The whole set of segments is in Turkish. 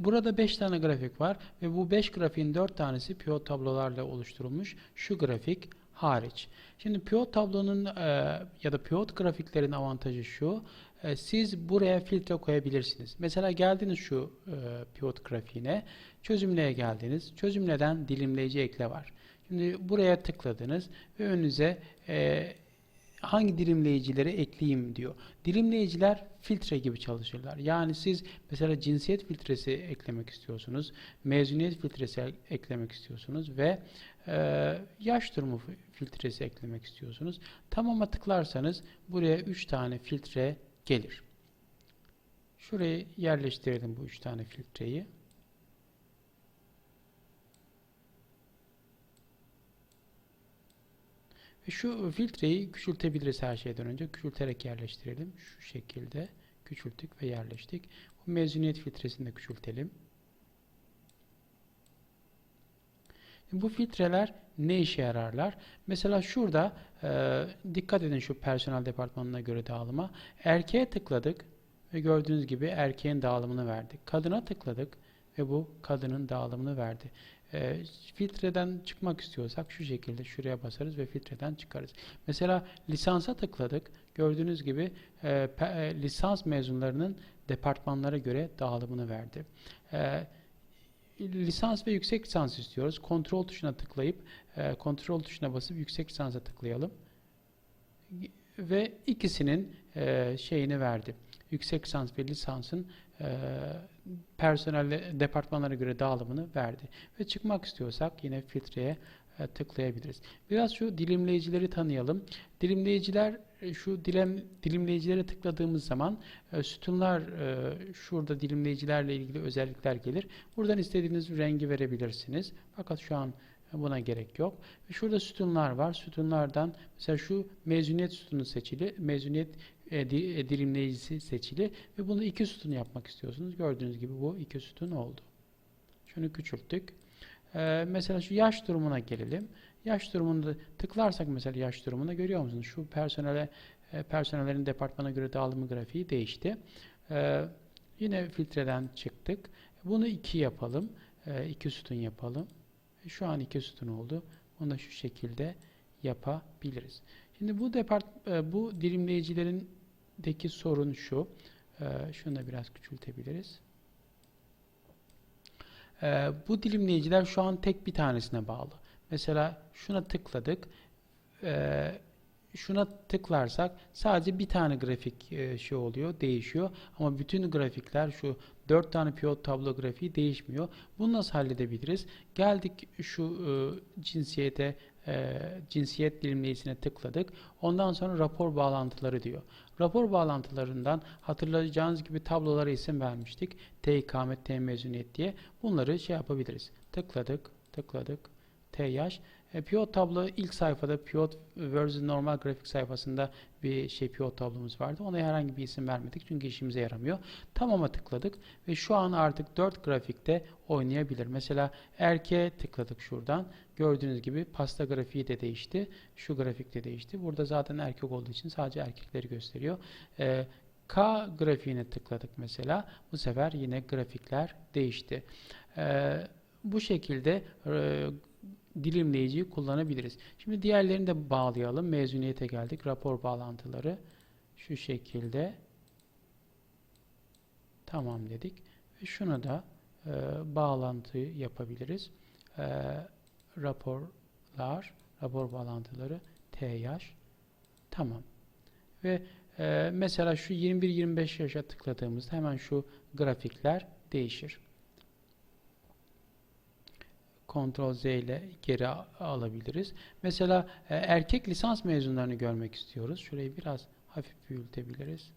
Burada 5 tane grafik var ve bu 5 grafiğin 4 tanesi pivot tablolarla oluşturulmuş. Şu grafik hariç. Şimdi pivot tablonun e, ya da pivot grafiklerin avantajı şu. e, siz buraya filtre koyabilirsiniz. Mesela geldiniz şu e, pivot grafiğine. Çözümleye geldiniz. Çözümleden dilimleyici ekle var. Şimdi buraya tıkladınız ve önünüze e, hangi dilimleyicileri ekleyeyim diyor. Dilimleyiciler filtre gibi çalışırlar. Yani siz mesela cinsiyet filtresi eklemek istiyorsunuz, mezuniyet filtresi eklemek istiyorsunuz ve e, yaş durumu fi- filtresi eklemek istiyorsunuz. Tamama tıklarsanız buraya 3 tane filtre gelir. Şuraya yerleştirelim bu 3 tane filtreyi. Şu filtreyi küçültebiliriz her şeyden önce. Küçülterek yerleştirelim. Şu şekilde küçülttük ve yerleştik. Bu mezuniyet filtresini de küçültelim. Bu filtreler ne işe yararlar? Mesela şurada e, dikkat edin şu personel departmanına göre dağılıma. Erkeğe tıkladık ve gördüğünüz gibi erkeğin dağılımını verdik. Kadına tıkladık ve bu kadının dağılımını verdi. E, filtreden çıkmak istiyorsak şu şekilde şuraya basarız ve filtreden çıkarız. Mesela lisansa tıkladık. Gördüğünüz gibi e, pe- e, lisans mezunlarının departmanlara göre dağılımını verdi. E, lisans ve yüksek lisans istiyoruz. Kontrol tuşuna tıklayıp e, kontrol tuşuna basıp yüksek lisansa tıklayalım. Ve ikisinin e, şeyini verdi. Yüksek lisans ve lisansın e, personel departmanlara göre dağılımını verdi. Ve çıkmak istiyorsak yine filtreye e, tıklayabiliriz. Biraz şu dilimleyicileri tanıyalım. Dilimleyiciler e, şu dilim, dilimleyicilere tıkladığımız zaman e, sütunlar e, şurada dilimleyicilerle ilgili özellikler gelir. Buradan istediğiniz rengi verebilirsiniz. Fakat şu an buna gerek yok. Şurada sütunlar var. Sütunlardan mesela şu mezuniyet sütunu seçili. Mezuniyet e, e, dilimleyicisi seçili ve bunu iki sütun yapmak istiyorsunuz. Gördüğünüz gibi bu iki sütun oldu. Şunu küçülttük. Ee, mesela şu yaş durumuna gelelim. Yaş durumunda tıklarsak mesela yaş durumuna görüyor musunuz? Şu personele e, personellerin departmana göre dağılımı grafiği değişti. Ee, yine filtreden çıktık. Bunu iki yapalım. Ee, iki sütun yapalım. Şu an iki sütun oldu. Bunu da şu şekilde yapabiliriz. Şimdi bu depart e, bu dilimleyicilerindeki sorun şu. Ee, şunu da biraz küçültebiliriz. Ee, bu dilimleyiciler şu an tek bir tanesine bağlı. Mesela şuna tıkladık. Ee, şuna tıklarsak sadece bir tane grafik e, şey oluyor, değişiyor. Ama bütün grafikler şu dört tane pivot tablo grafiği değişmiyor. Bunu nasıl halledebiliriz? Geldik şu e, cinsiyete, e, cinsiyet dilimleyicisine tıkladık. Ondan sonra rapor bağlantıları diyor. Rapor bağlantılarından hatırlayacağınız gibi tablolara isim vermiştik. T ikamet, T mezuniyet diye. Bunları şey yapabiliriz. Tıkladık, tıkladık. T yaş. E, pivot tablo ilk sayfada pivot versus normal grafik sayfasında bir şey pivot tablomuz vardı. Ona herhangi bir isim vermedik çünkü işimize yaramıyor. Tamam'a tıkladık ve şu an artık 4 grafikte oynayabilir. Mesela erkeğe tıkladık şuradan. Gördüğünüz gibi pasta grafiği de değişti. Şu grafik de değişti. Burada zaten erkek olduğu için sadece erkekleri gösteriyor. E, K grafiğine tıkladık mesela. Bu sefer yine grafikler değişti. E, bu şekilde e, dilimleyiciyi kullanabiliriz. Şimdi diğerlerini de bağlayalım. Mezuniyete geldik. Rapor bağlantıları şu şekilde tamam dedik. Ve şuna da e, bağlantı yapabiliriz. E, raporlar, rapor bağlantıları T yaş tamam. Ve e, mesela şu 21-25 yaşa tıkladığımızda hemen şu grafikler değişir. Ctrl Z ile geri alabiliriz. Mesela e, erkek lisans mezunlarını görmek istiyoruz. Şurayı biraz hafif büyütebiliriz.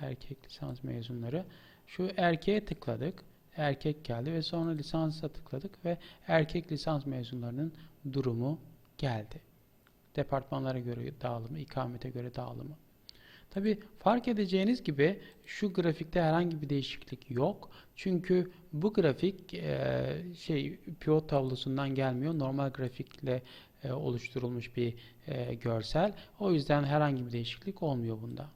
Erkek lisans mezunları. Şu erkeğe tıkladık. Erkek geldi ve sonra lisansa tıkladık ve erkek lisans mezunlarının durumu geldi. Departmanlara göre dağılımı, ikamete göre dağılımı. Tabi fark edeceğiniz gibi şu grafikte herhangi bir değişiklik yok. Çünkü bu grafik e, şey pivot tablosundan gelmiyor. Normal grafikle e, oluşturulmuş bir e, görsel. O yüzden herhangi bir değişiklik olmuyor bunda.